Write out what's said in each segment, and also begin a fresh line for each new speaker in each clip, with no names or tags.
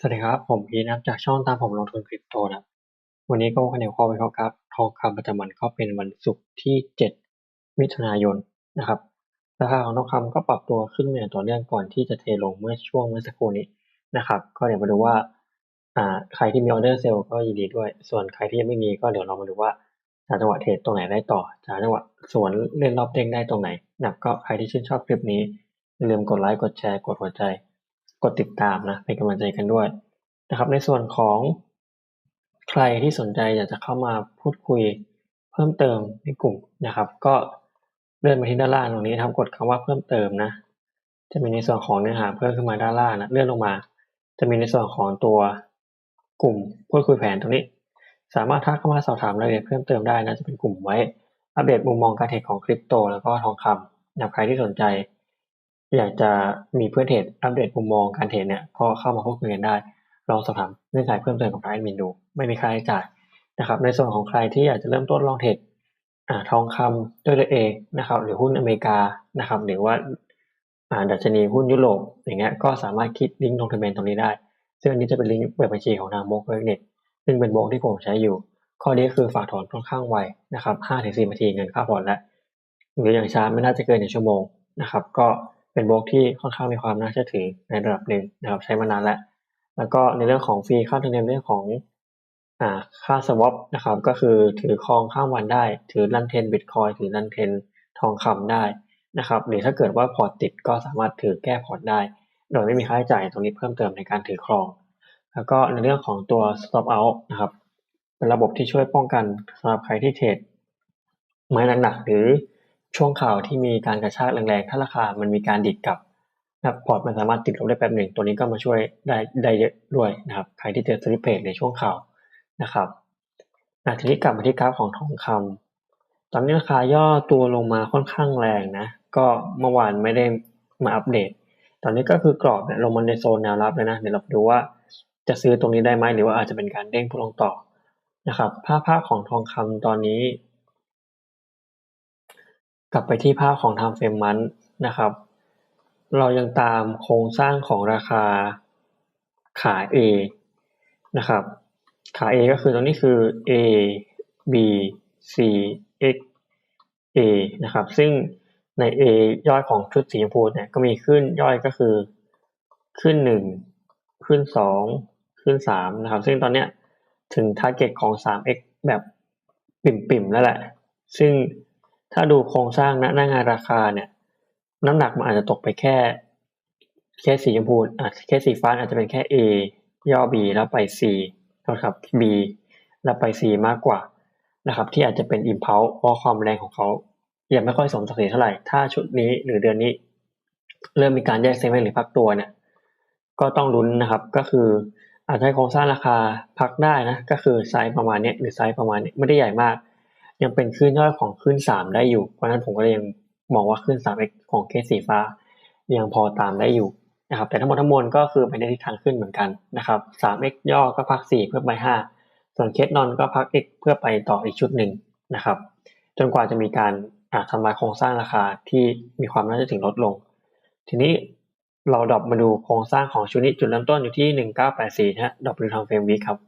สวัสดีครับ ผมพีนะครับจากช่องตามผมลงทุนคริปโตนะครับวันนี้ก็คะแนนข้อไปเข้าครับทองคำประจำวันก็เป็นวันศุกร์ที่ 7 มิถุนายนนะครับราคาของทองคำก็ปรับตัวขึ้นอย่างต่อเนื่องก่อนที่จะเทลงเมื่อช่วงเมื่อสักครู่นี้นะครับ ก็เดี๋ยวมาดูว่าอ่าใครที่มีออเดอร์เซลล์ก็ยินดีด้วย ส่วนใครที่ยังไม่มีก็เดี๋ยวเรามาดูว่าจะจังหวะเทรดตรงไหนได้ต่อจะจังหวะสวนเล่นรอบเด้งได้ตรงไหนนะครับก็ใครที่ชื่นชอบคลิปนี้อย่าลืมกดไลค์กดแชร์กดหัวใจ กดติดตามนะเป็นกำลังใจกันด้วยนะครับ ในส่วนของใครที่สนใจอยากจะเข้ามาพูดคุยเพิ่มเติมในกลุ่มนะครับ ก็เลื่อนมาที่ด้านล่างตรงนี้นะครับกดคำว่าเพิ่มเติมนะ จะมีในส่วนของเนื้อหาเพิ่มขึ้นมาด้านล่างนะเลื่อนลงมา จะมีในส่วนของตัวกลุ่มพูดคุยแผนตรงนี้ สามารถทักเข้ามาสอบถามรายละเอียดเพิ่มเติมได้นะจะเป็นกลุ่มไว้อัปเดตมุมมองการเทรดของคริปโตแล้วก็ทองคำนับใครที่สนใจ อยากจะมีเพื่อนเทรดอัปเดตมุมมองการเทรดเนี่ยก็เข้ามาพูดคุยกันได้ ลองสอบถามเงื่อนไขเพิ่มเติมกับทางแอดมินดู ไม่มีค่าใช้จ่ายนะครับ ในส่วนของใครที่อยากจะเริ่มต้นลองเทรดทองคำด้วยตัวเองนะครับ หรือหุ้นอเมริกานะครับ หรือว่าอ่าดัชนีหุ้นยุโรปอย่างเงี้ยก็สามารถคลิกลิงก์ลงทะเบียนตรงนี้ได้ ซึ่งอันนี้จะเป็นลิงก์เปิดบัญชีของทางโบกเน็ตซึ่งเป็นโบกที่ผมใช้อยู่ ข้อนี้คือฝากถอนค่อนข้างไวนะครับ5-4นาทีเงินค่าผ่อนแล้วหรืออย่างช้าไม่น่าจะเกินหนึ่งชั่วโมงนะครับ ก็ เป็นโบกที่ค่อนข้างมีความน่าเชื่อถือในระดับหนึ่งนะครับใช้มานานแล้ว แล้วก็ในเรื่องของฟรีค่าธรรมเนียมเรื่องของอ่าค่าสวอปนะครับก็คือถือครองข้ามวันได้ ถือรันเทนบิตคอยถือรันเทนทองคำได้นะครับหรือถ้าเกิดว่าพอร์ตติดก็สามารถถือแก้พอร์ตได้ โดยไม่มีค่าใช้จ่ายตรงนี้เพิ่มเติมในการถือครอง แล้วก็ในเรื่องของตัว stop out นะครับเป็นระบบที่ช่วยป้องกันสำหรับใครที่เทรดไม้หนักๆหรือ ช่วงข่าวที่มีการกระชากแรงๆ ถ้าราคามันมีการดิดกลับนะครับพอร์ตมันสามารถติดลบได้แป๊บหนึ่งตัวนี้ก็มาช่วยได้ได้เยอะด้วยนะครับ ใครที่เจอสลิปเพจในช่วงข่าวนะครับทีนี้กลับมาที่กราฟของทองคำตอนนี้ราคาย่อตัวลงมาค่อนข้างแรงนะ ก็เมื่อวานไม่ได้มาอัปเดต ตอนนี้ก็คือกรอบเนี่ยลงมาในโซนแนวรับเลยนะ เดี๋ยวเราดูว่าจะซื้อตรงนี้ได้ไหมหรือว่าอาจจะเป็นการเด้งพุ่งลงต่อนะครับ ภาพภาพของทองคำตอนนี้ กลับไปที่ภาพของทางเฟรมมันนะครับ เรายังตามโครงสร้างของราคาขา A นะครับ ขา A ก็คือตรงนี้คือ A B C X A นะครับ ซึ่งใน A ย่อยของชุดสีชมพูเนี่ยก็มีขึ้นย่อยก็คือขึ้นหนึ่งขึ้นสองขึ้นสามนะครับ ซึ่งตอนเนี้ยถึงทาร์เก็ตของ 3x แบบปิ่มๆ แล้วแหละ ซึ่ง ถ้าดูโครงสร้างหน้างานราคาเนี่ยน้ำหนักมันอาจจะตกไปแค่แค่สีชมพูอะแค่สีฟ้าอาจจะเป็นแค่ A ย่อ B แล้วไป C นะครับ B แล้วไป C มากกว่านะครับ ที่อาจจะเป็น impulse เพราะความแรงของเขายังไม่ค่อยสมศักดิ์ศรีเท่าไหร่ ถ้าชุดนี้หรือเดือนนี้ เริ่มมีการแยกเซกเมนต์หรือพักตัวเนี่ย ก็ต้องลุ้นนะครับ ก็คืออาจจะให้โครงสร้างราคาพักได้นะ ก็คือไซส์ประมาณนี้หรือไซส์ประมาณนี้ไม่ได้ใหญ่มาก ยังเป็นขึ้นย่อยของขึ้นสามได้อยู่ เพราะฉะนั้นผมก็เลยยังมองว่าขึ้น 3x ของเคสสีฟ้า ยังพอตามได้อยู่นะครับ แต่ทั้งหมดทั้งมวลก็คือไปในทิศทางขึ้นเหมือนกันนะครับ 3x ย่อก็พัก4เพื่อไป5ส่วนเคสนอนก็พัก x เพื่อไปต่ออีกชุดหนึ่งนะครับ จนกว่าจะมีการทำลายโครงสร้างราคาที่มีความน่าจะถึงลดลง ทีนี้เราดรอปมาดูโครงสร้างของชุดนี้จุดเริ่มต้นอยู่ที่ 1984นะฮะดรอปดูทางเฟรมวีครับ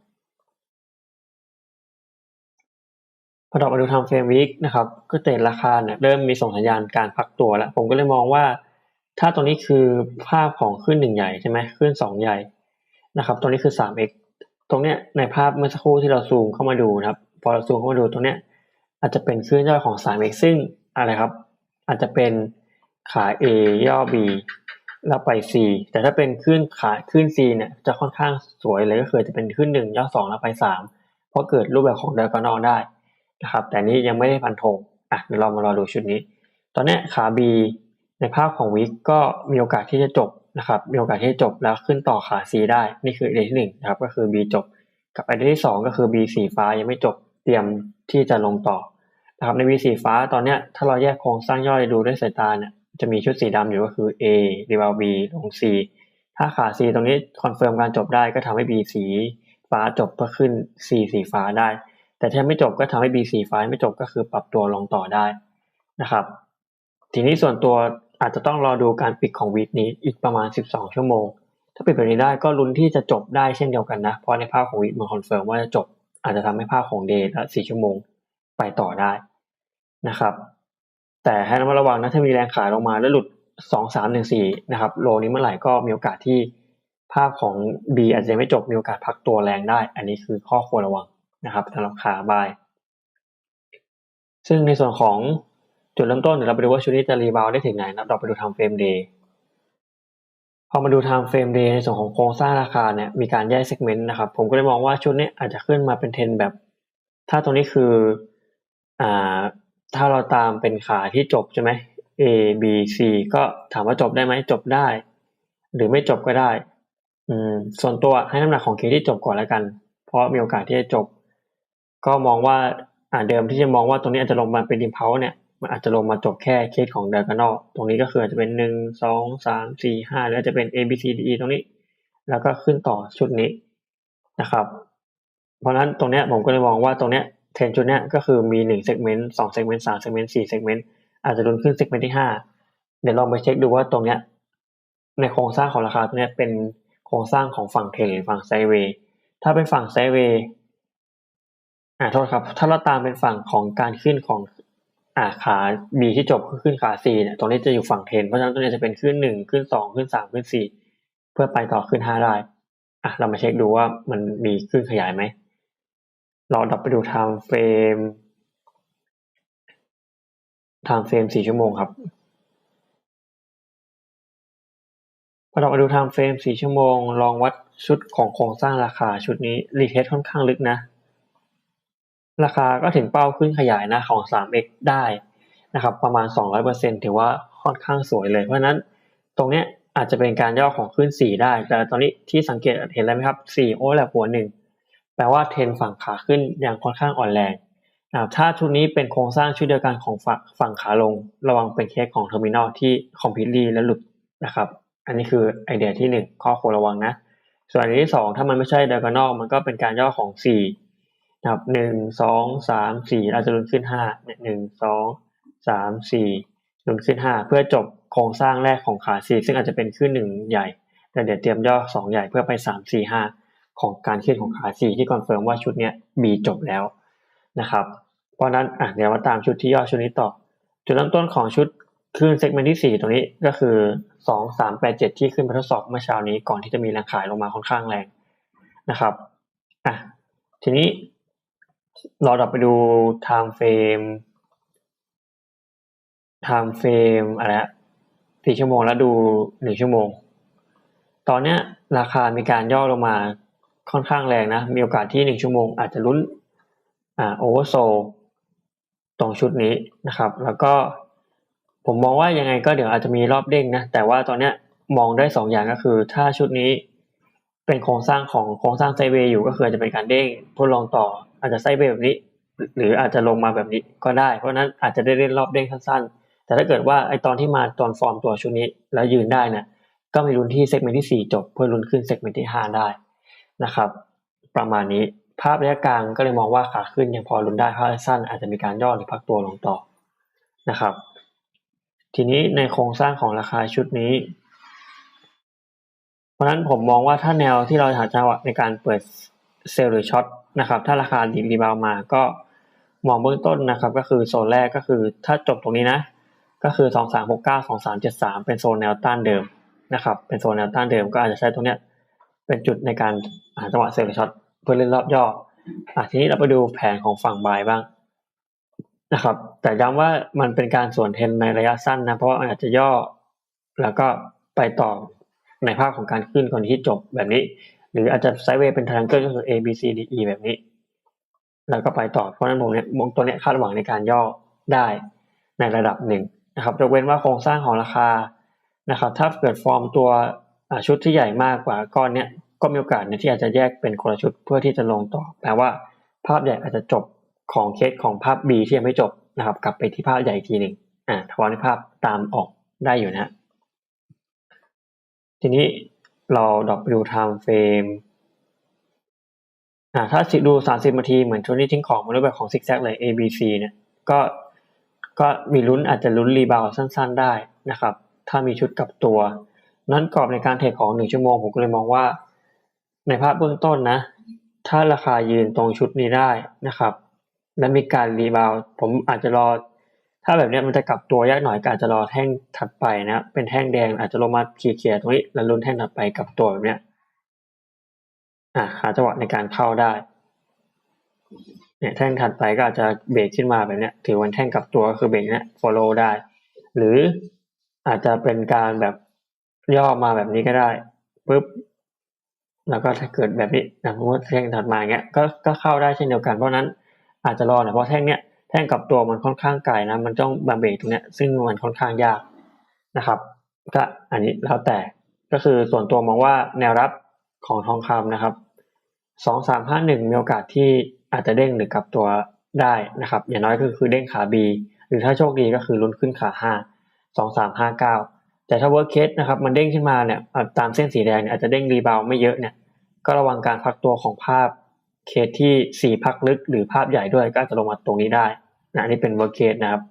พอดอกมาดูทำเฟรมวิกนะครับก็เตะราคาเนี่ยเริ่มมีส่งสัญญาณการพักตัวแล้ว ผมก็เลยมองว่า ถ้าตรงนี้คือภาพของขึ้นหนึ่งใหญ่ใช่ไหมขึ้นสองใหญ่นะครับตรงนี้คือ 3x ตรงเนี้ยในภาพเมื่อสักครู่ที่เราซูมเข้ามาดูนะครับ พอเราซูมเข้ามาดูตรงเนี้ยอาจจะเป็นขึ้นย่อยของ 3x ซึ่งอะไรครับ อาจจะเป็นขา A ย่อ B แล้วไป C แต่ถ้าเป็นขึ้นขาขึ้น C เนี่ยจะค่อนข้างสวยเลยก็คือจะเป็นขึ้นหนึ่งย่อสองแล้วไปสามเพราะเกิดรูปแบบของเดอร์กอนอได้ นะครับ แต่นี้ยังไม่ได้พันธงอะเดี๋ยวเรามารอดูชุดนี้ ตอนนี้ขา B ในภาพของวิกก็มีโอกาสที่จะจบนะครับ มีโอกาสที่จะจบแล้วขึ้นต่อขา C ได้ นี่คือไอเดียที่หนึ่งนะครับ ก็คือ B จบ กับไอเดียที่สองก็คือ B สีฟ้ายังไม่จบ เตรียมที่จะลงต่อนะครับ ใน B สีฟ้าตอนนี้ถ้าเราแยกโครงสร้างย่อยดูด้วยสายตาเนี่ยจะมีชุดสีดำอยู่ก็คือ A รีวา B ลง C ถ้าขา C ตรงนี้คอนเฟิร์มการจบได้ก็ทำให้ B สีฟ้าจบเพื่อขึ้น C สีฟ้าได้ แต่ถ้าไม่จบก็ทำให้ B4 ไฟล์ไม่จบก็คือปรับตัวลงต่อได้นะครับ ทีนี้ส่วนตัวอาจจะต้องรอดูการปิดของวีคนี้อีกประมาณ 12 ชั่วโมง ถ้าปิดแบบนี้ได้ก็ลุ้นที่จะจบได้เช่นเดียวกันนะ เพราะในภาพของวิกมันคอนเฟิร์มว่าจะจบ อาจจะทำให้ภาพของเดย์ละสี่ชั่วโมงไปต่อได้นะครับ แต่ให้ระมัดระวังนะถ้ามีแรงขายลงมาแล้วหลุดสองสามหนึ่งสี่นะครับโลนี้เมื่อไหร่ก็มีโอกาสที่ภาพของ B อาจจะไม่จบมีโอกาสพักตัวแรงได้ อันนี้คือข้อควรระวัง นะครับสำหรับขาบาย ซึ่งในส่วนของจุดเริ่มต้นเดี๋ยวเราไปดูว่าชุดนี้จะรีบาวได้ถึงไหนนะเราไปดูทำเฟรมเดย์พอมาดูทำเฟรมเดย์ในส่วนของโครงสร้างราคาเนี่ยมีการแยกเซกเมนต์นะครับ ผมก็เลยมองว่าชุดนี้อาจจะขึ้นมาเป็นเทนแบบ ถ้าตรงนี้คืออ่าถ้าเราตามเป็นขาที่จบใช่ไหม A B C ก็ถามว่าจบได้ไหมจบได้ หรือไม่จบก็ได้ อืมส่วนตัวให้น้ำหนักของเคที่จบก่อนแล้วกัน เพราะมีโอกาสที่จะจบ ก็มองว่าอ่าเดิมที่จะมองว่าตรงนี้อาจจะลงมาเป็นดิมเพลเนี่ยมันอาจจะลงมาจบแค่เคสของเดอร์กานอตรงนี้ก็คืออาจจะเป็นหนึ่งสองสามสี่ห้าแล้วจะเป็น A B C D E ตรงนี้ แล้วก็ขึ้นต่อชุดนี้นะครับ เพราะฉะนั้นตรงเนี้ยผมก็เลยมองว่าตรงเนี้ยเทรนชุดเนี้ยก็คือมีหนึ่งเซกเมนต์สองเซกเมนต์สามเซกเมนต์สี่เซกเมนต์อาจจะลุนขึ้นเซกเมนต์ที่ห้าเดี๋ยวลองไปเช็คดูว่าตรงเนี้ยในโครงสร้างของราคาตรงเนี้ยเป็นโครงสร้างของฝั่งเทรนหรือฝั่งไซเวย์ถ้าเป็นฝั่งไซเวย์ อ่าโทษครับ ถ้าเราตามเป็นฝั่งของการขึ้นของอ่าขา B ที่จบขึ้นขา C เนี่ย ตรงนี้จะอยู่ฝั่งเทน เพราะฉะนั้นตรงนี้จะเป็นขึ้นหนึ่งขึ้นสองขึ้นสามขึ้นสี่เพื่อไปต่อขึ้นห้าได้อะเรามาเช็คดูว่ามันมีขึ้นขยายไหม เราดับไปดู time frame time frame สี่ชั่วโมงครับพอเรามาดู time frame สี่ชั่วโมง ลองวัดชุดของโครงสร้างราคาชุดนี้รีเทสค่อนข้างลึกนะ ราคาก็ถึงเป้าขึ้นขยายนะของ 3x ได้นะครับประมาณ 200%ถือว่าค่อนข้างสวยเลย เพราะฉะนั้นตรงเนี้ยอาจจะเป็นการย่อของขึ้น 4 ได้ แต่ตอนนี้ที่สังเกตเห็นอะไรไหมครับ 4 โอ้แหละหัวหนึ่งแปลว่าเทรนฝั่งขาขึ้นยังค่อนข้างอ่อนแรงนะถ้าชุดนี้เป็นโครงสร้างชุดเดียวกันของฝั่งฝั่งขาลง ระวังเป็นเคสของเทอร์มินอลที่คอมพิวต์และหลุดนะครับ อันนี้คือไอเดียที่หนึ่งข้อควรระวังนะ ส่วนอันที่สองถ้ามันไม่ใช่เดกานอลมันก็เป็นการย่อของสี่ นะครับหนึ่งสองสามสี่อาจจะลุ้นขึ้นห้าหนึ่งสองสามสี่ลุ้นขึ้นห้าเพื่อจบโครงสร้างแรกของขาสี่ซึ่งอาจจะเป็นขึ้นหนึ่งใหญ่ แต่เดี๋ยวเตรียมย่อสองใหญ่เพื่อไปสามสี่ห้าของการขึ้นของขาสี่ที่คอนเฟิร์มว่าชุดนี้บีจบแล้วนะครับ เพราะนั้นอะเดี๋ยวมาตามชุดที่ย่อชุดนี้ต่อ จุดเริ่มต้นของชุดขึ้นเซกเมนต์ที่สี่ตรงนี้ก็คือสองสามแปดเจ็ดที่ขึ้นมาทดสอบเมื่อเช้านี้ก่อนที่จะมีแรงขายลงมาค่อนข้างแรงนะครับอะทีนี้ เราดับไปดู time frame time frame อะไรสี่ชั่วโมงแล้วดูหนึ่งชั่วโมง ตอนเนี้ย ราคามีการย่อลงมาค่อนข้างแรงนะ มีโอกาสที่หนึ่งชั่วโมงอาจจะลุ้นอ่าโอเวอร์โซตรงชุดนี้นะครับ แล้วก็ผมมองว่ายังไงก็เดี๋ยวอาจจะมีรอบเด้งนะ แต่ว่าตอนเนี้ยมองได้สองอย่างก็คือ ถ้าชุดนี้ เป็นโครงสร้างของโครงสร้างไซเวย์อยู่ก็คือจะเป็นการเด้งทดลองต่อ อาจจะไซเวย์แบบนี้ หรืออาจจะลงมาแบบนี้ก็ได้ เพราะนั้นอาจจะได้เล่นรอบเด้งสั้นๆ แต่ถ้าเกิดว่าไอตอนที่มาตอนฟอร์มตัวชุดนี้ แล้วยืนได้นะก็มีลุ้นที่เซกเมนต์ที่ 4 จบ เพื่อลุนขึ้นเซกเมนต์ที่ 5 ได้นะครับ ประมาณนี้ภาพระยะกลางก็เลยมองว่าขาขึ้นยังพอลุ้นได้ภาพสั้นอาจจะมีการย่อหรือพักตัวลงต่อนะครับ ทีนี้ในโครงสร้างของราคาชุดนี้ ราะนั้นผมมองว่าถ้าแนวที่เราหาจังหวะในการเปิดเซลล์หรือช็อตนะครับถ้าราคาดีรีบาวมาก็มองเบื้องต้นนะครับ ก็คือโซนแรกก็คือถ้าจบตรงนี้นะ ก็คือ 2 3 6 9 2 3 7 3 เป็นโซนแนวต้านเดิมนะครับ เป็นโซนแนวต้านเดิมก็อาจจะใช้ตรงเนี้ยเป็นจุดในการหาจังหวะเซลล์หรือช็อตเพื่อเล่นรอบย่ออะทีนี้เราไปดูแผนของฝั่งบายบ้างนะครับ แต่ย้ำว่ามันเป็นการส่วนเทนในระยะสั้นนะเพราะอาจจะย่อแล้วก็ไปต่อ ในภาพของการขึ้นก่อนที่จบแบบนี้ หรืออาจจะไซด์เวย์เป็นทางเกิลก็คือ A B C D E แบบนี้ แล้วก็ไปต่อเพราะนั้นผมเนี่ยมองตัวเนี้ยคาดหวังในการย่อได้ในระดับหนึ่งนะครับยกเว้นว่าโครงสร้างของราคานะครับถ้าเกิดฟอร์มตัวชุดที่ใหญ่มากกว่าก้อนเนี้ยก็มีโอกาสในที่อาจจะแยกเป็นคนละชุดเพื่อที่จะลงต่อแปลว่าภาพใหญ่อาจจะจบของเคสของภาพ B ที่ยังไม่จบนะครับ กลับไปที่ภาพใหญ่อีกทีหนึ่งอ่าทวารภาพตามออกได้อยู่นะ ทีนี้เราดรอปดู time frame อ่าถ้าดู 30นาทีเหมือนชุดนี้ทิ้งของมารูปแบบของซิกแซกเลย A B C เนี่ยก็ก็มีลุ้นอาจจะลุ้นรีบาวสั้น ๆได้นะครับ ถ้ามีชุดกับตัว นั้นกรอบในการเทรดของหนึ่งชั่วโมงผมก็เลยมองว่า ในภาพเบื้องต้นนะ ถ้าราคายืนตรงชุดนี้ได้นะครับ และมีการรีบาวผมอาจจะรอ ถ้าแบบเนี้ยมันจะกลับตัวยากหน่อยก็อาจจะรอแท่งถัดไปนะเป็นแท่งแดงอาจจะลงมาเขี่ยๆตรงนี้แล้วลุ้นแท่งถัดไปกลับตัวแบบเนี้ยอะหาจังหวะในการเข้าได้เนี่ยแท่งถัดไปก็อาจจะเบรกขึ้นมาแบบเนี้ยถือวันแท่งกลับตัวก็คือเบรกเนี้ย follow ได้ หรืออาจจะเป็นการแบบย่อมาแบบนี้ก็ได้ปุ๊บแล้วก็ถ้าเกิดแบบนี้นะสมมติแท่งถัดมาเงี้ยก็ก็เข้าได้เช่นเดียวกันเพราะนั้นอาจจะรอหน่อยเพราะแท่งเนี้ย แท่งกับตัวมันค่อนข้างไกลนะ มันต้องมาเบรกตรงเนี้ย ซึ่งมันค่อนข้างยากนะครับ ก็อันนี้แล้วแต่ก็คือส่วนตัวมองว่าแนวรับของทองคำนะครับสองสามห้าหนึ่งมีโอกาสที่อาจจะเด้งหรือกลับตัวได้นะครับ อย่างน้อยก็คือเด้งขา B หรือถ้าโชคดีก็คือลุ้นขึ้นขาห้าสองสามห้าเก้าแต่ถ้า work case นะครับมันเด้งขึ้นมาเนี่ยตามเส้นสีแดงเนี่ยอาจจะเด้งรีบาวไม่เยอะเนี่ยก็ระวังการพักตัวของภาพ เคสที่สี่พักลึกหรือภาพใหญ่ด้วยก็อาจจะลงมาตรงนี้ได้นะนนี้เป็น work case นะครับ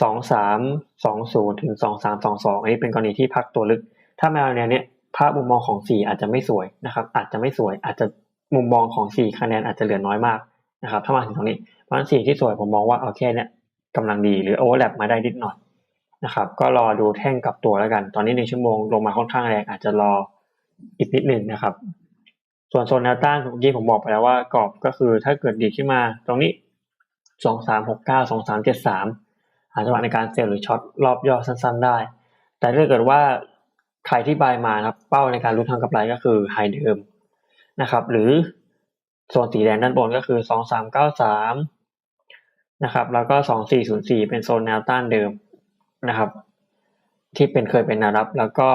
สองสามสองศูนย์ถึงสองสามสองสองอันนี้เป็นกรณีที่พักตัวลึก ถ้ามาแนวเนี้ยภาพมุมมองของสี่อาจจะไม่สวยนะครับ อาจจะไม่สวย อาจจะมุมมองของสี่คะแนนอาจจะเหลือน้อยมากนะครับ ถ้ามาถึงตรงนี้เพราะฉะนั้นสี่ที่สวยผมมองว่าเอาแค่เนี้ยกำลังดีหรือโอเวอร์แลปมาได้นิดหน่อยนะครับ ก็รอดูแท่งกลับตัวแล้วกัน ตอนนี้หนึ่งชั่วโมงลงมาค่อนข้างแรงอาจจะรออีกนิดหนึ่งนะครับ ส่วนโซนแนวต้านเมื่อกี้ผมบอกไปแล้วว่ากรอบก็คือถ้าเกิดดีขึ้นมาตรงนี้สองสามหกเก้าสองสามเจ็ดสามหาจังหวะในการเซลล์หรือช็อตรอบย่อสั้น ๆ ได้ แต่ถ้าเกิดว่าใครที่บายมาครับเป้าในการลุ้นทางกำไรก็คือไฮเดิมนะครับ หรือโซนสีแดงด้านบนก็คือสองสามเก้าสามนะครับ แล้วก็สองสี่ศูนย์สี่เป็นโซนแนวต้านเดิมนะครับ ที่เป็นเคยเป็นแนวรับ แล้วก็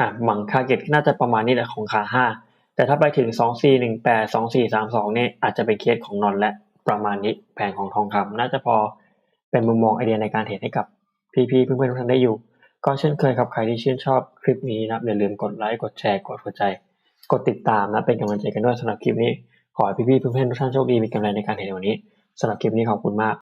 อะหมังคาเก็ตน่าจะประมาณนี้แหละของขาห้า แต่ถ้าไปถึงสองสี่หนึ่งแปดสองสี่สามสองเนี่ยอาจจะเป็นเคสของนอนและประมาณนี้แผนของทองคำน่าจะพอเป็นมุมมองไอเดียในการเทรดให้กับพี่ๆเพื่อนๆทุกท่านได้อยู่ ก็เช่นเคยครับใครที่ชื่นชอบคลิปนี้นะอย่าลืมกดไลค์กดแชร์กดหัวใจ กดติดตามนะเป็นกำลังใจกันด้วยสำหรับคลิปนี้ ขอให้พี่ๆเพื่อนๆทุกท่านโชคดีมีกำไรในการเทรดในวันนี้สำหรับคลิปนี้ขอบคุณมาก